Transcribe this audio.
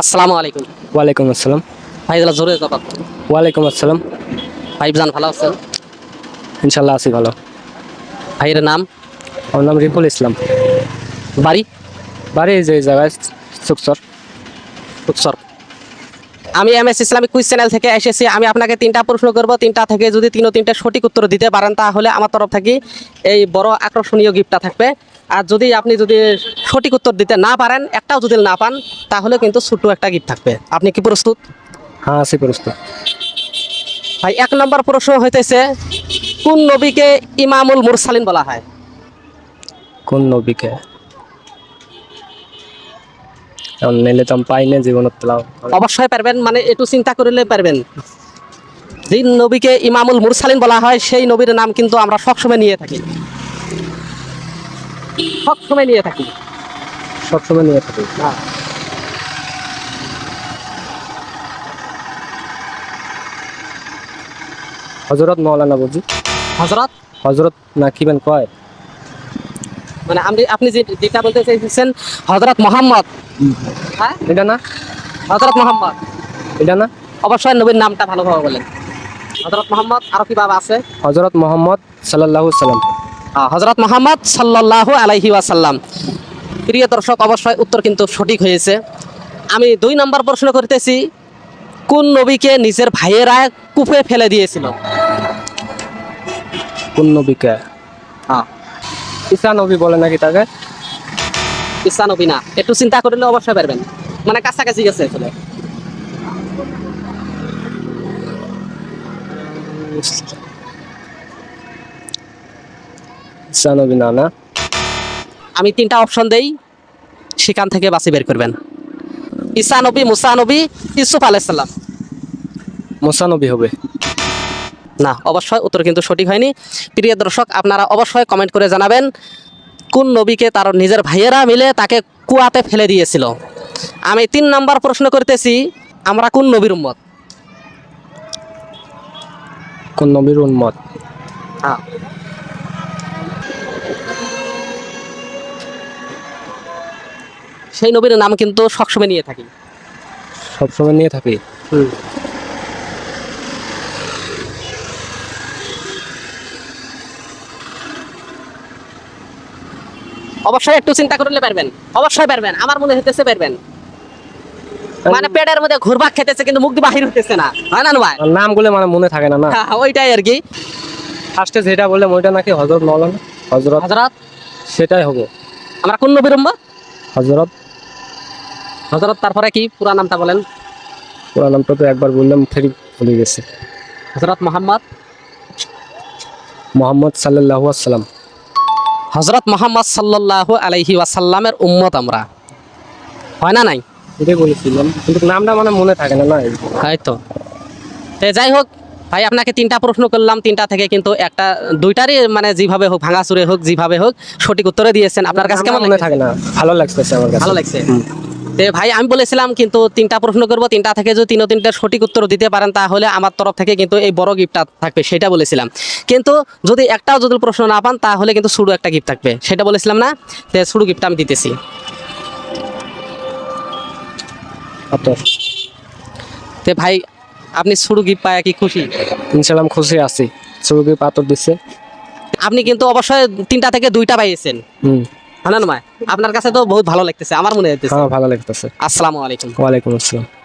আসসালামু আলাইকুম। ওয়ালাইকুম আসসালাম। ভাই এগুলো জোরে কথা ওয়ালাইকুম আসসালাম। ভাই জান ভালো আছেন? ইনশাল্লাহ আছি ভালো। ভাইয়ের নাম? আমার নাম রিফুল ইসলাম। বাড়ি? বাড়ি যে জায়গায় সুকসর। উৎসর আমি M S Islamic quiz channel থেকে এসেছি। আমি আপনাকে তিনটা প্রশ্ন করব। তিনটা থেকে যদি তিনও তিনটা সঠিক উত্তর দিতে পারেন তাহলে আমার তরফ থেকে এই বড় আকর্ষণীয় গিফটটা থাকবে। আর যদি আপনি যদি সঠিক উত্তর দিতে না পারেন একটাও যদি না পান তাহলে কিন্তু ছোট্ট একটা গিফট থাকবে। আপনি কি প্রস্তুত? হ্যাঁ আছি প্রস্তুত। ভাই এক নম্বর প্রশ্ন হইতেছে কোন নবীকে ইমামুল মুরসালিন বলা হয়? কোন নবীকে? নিলে তো পাই না জীবনত অবশ্যই পারবেন মানে একটু চিন্তা করলে পারবেন। যে নবীকে ইমামুল মুরসালিন বলা হয় সেই নবীর নাম কিন্তু আমরা সবসময় নিয়ে থাকি। সবসময় নিয়ে থাকি। সবসময় নিয়ে থাকি? হজরত মৌলানা বুঝি? হজরত? হজরত না কিবেন কয়? মানে আপনি আপনি যে যেটা বলতে চাইছেন হজরত মোহাম্মদ। হ্যাঁ? এটা না? হজরত মোহাম্মদ। এটা না? অবশ্যই নবীর নামটা ভালোভাবে বলেন। হজরত মোহাম্মদ আরও কি বাবা আছে? হজরত মোহাম্মদ সাল্লাল্লাহু সাল্লাম হজরত মোহাম্মদ সাল্লাহ আলাইহি ওয়াসাল্লাম। প্রিয় দর্শক অবশ্যই উত্তর কিন্তু সঠিক হয়েছে। আমি দুই নম্বর প্রশ্ন করতেছি কোন নবীকে নিজের ভাইয়েরা কূপে ফেলে দিয়েছিল? কোন নবীকে? হ্যাঁ ঈসা নবী বলে নাকি তাকে? ইসা নবী না। একটু চিন্তা করলে অবশ্যই পারবেন। মানে কাছাকাছি গেছে আসলে। ঈসা নবী না না? আমি তিনটা অপশন দেই সেখান থেকে বাছি বের করবেন। ঈসা নবী মুসা নবী ইউসুফ আলাইসাল্লাম মুসা নবী হবে। না অবশ্যই উত্তর কিন্তু সঠিক হয়নি। প্রিয় দর্শক আপনারা অবশ্যই কমেন্ট করে জানাবেন কোন নবীকে তার নিজের ভাইয়েরা মিলে তাকে কুয়াতে ফেলে দিয়েছিল। আমি তিন নম্বর প্রশ্ন করতেছি আমরা কোন নবীর উম্মত? কোন নবীর উন্মত হ্যাঁ। সেই নবীর নাম কিন্তু সবসময় নিয়ে থাকি। সবসময় নিয়ে থাকি? অবশ্যই একটু চিন্তা করলে পারবেন। অবশ্যই পারবেন। আমার মনে হইতেছে পারবেন। মানে পেটের মধ্যে ঘুরবাক খেতেছে কিন্তু মুখ বাহির হইতেছে না। হয় না ভাই? নামগুলো মানে মনে থাকে না না? হ্যাঁ, ওইটাই আর কি। ফার্স্টে যেটা বললাম ওইটা নাকি হজরত মৌলানা হজরত হজরত সেটাই হবে। আমরা কোন নবীর উম্মত? হজরত হজরত তারপরে কি পুরা নামটা বলেন? পুরা নামটা তো একবার বললাম ফেরি ভুলে গেছে। হজরত মোহাম্মদ? মোহাম্মদ সাল্লাল্লাহু আসসালাম হজরত মোহাম্মদ সাল্লাহ আলাইহি ওয়াসাল্লামের উম্মত আমরা। হয় না নাই? এটাই বলেছিলাম কিন্তু নামটা মানে মনে থাকে না না? তাই তো। যাই হোক ভাই আপনাকে তিনটা প্রশ্ন করলাম। তিনটা থেকে কিন্তু একটা দুইটারই মানে যেভাবে হোক ভাঙাচুরে হোক যেভাবে হোক সঠিক উত্তরে দিয়েছেন। আপনার কাছে কেমন মনে থাকে না ভালো লাগতেছে আমার কাছে। ভালো লাগছে? ভাই আমি বলেছিলাম কিন্তু তিনটা প্রশ্ন করব তিনটা থেকে যদি তিনও তিনটা সঠিক উত্তর দিতে পারেন তাহলে আমার তরফ থেকে কিন্তু এই বড় গিফটটা থাকবে সেটা বলেছিলাম। কিন্তু যদি একটাও যদি প্রশ্ন না পান তাহলে কিন্তু শুরু একটা গিফট থাকবে সেটা বলেছিলাম না? তে শুরু গিফটটা আমি দিতেছি। তে ভাই আপনি শুরু গিফট পায় কি খুশি? ইনশাল্লাহ খুশি আছি। শুরু গিফট পাথর দিচ্ছে আপনি কিন্তু অবশ্যই তিনটা থেকে দুইটা পাইয়েছেন। হুম। হ্যাঁ না ভাই। আপনার কাছে তো বহুত ভালো লাগতেছে আমার মনে হইতেছে। হ্যাঁ ভালো লাগতেছে। আসসালামু আলাইকুম। ওয়ালাইকুম আসসালাম।